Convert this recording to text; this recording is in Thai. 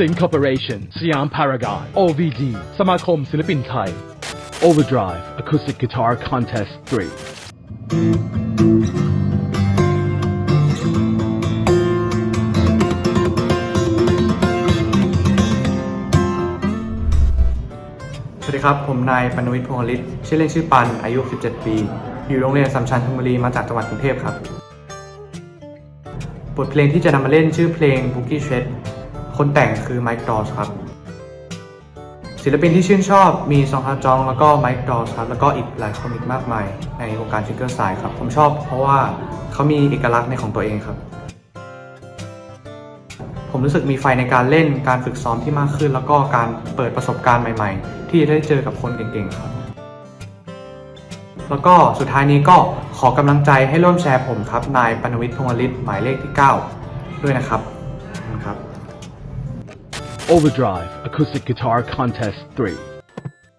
Sync Corporation สยาม Paragon OVD สมาคมศิลปินไทย Overdrive Acoustic Guitar Contest 3สวัสดีครับ ผมนายปนวิทย์พงศ์ฤทธิ์ชื่อเล่นชื่อปัน อายุ 17 ปี อยู่โรงเรียนสัมชัญธนบุรี มาจากจังหวัดกรุงเทพครับ บทเพลงที่จะนำมาเล่นชื่อเพลง Boogie s h e d คนแต่งคือ Mike Dawes ครับ ศิลปินที่ชื่นชอบมีซองฮาจอง แล้วก็ Mike Dawes ครับแล้วก็อีกหลายคนอีกมากมาย ในวงการซิงเกิลสายครับ ผมชอบเพราะว่าเขามีเอกลักษณ์ในของตัวเองครับ ผมรู้สึกมีไฟในการเล่นการฝึกซ้อมที่มากขึ้น แล้วก็การเปิดประสบการณ์ใหม่ ๆ ที่ได้เจอกับคนเก่งๆครับแล้วก็สุดท้ายนี้ก็ขอกำลังใจให้ร่วมแชร์ผมครับ นายปนวิทย์พงศ์ฤทธิ์หมายเลขที่ 9 ด้วยนะครับ Overdrive Acoustic Guitar Contest 3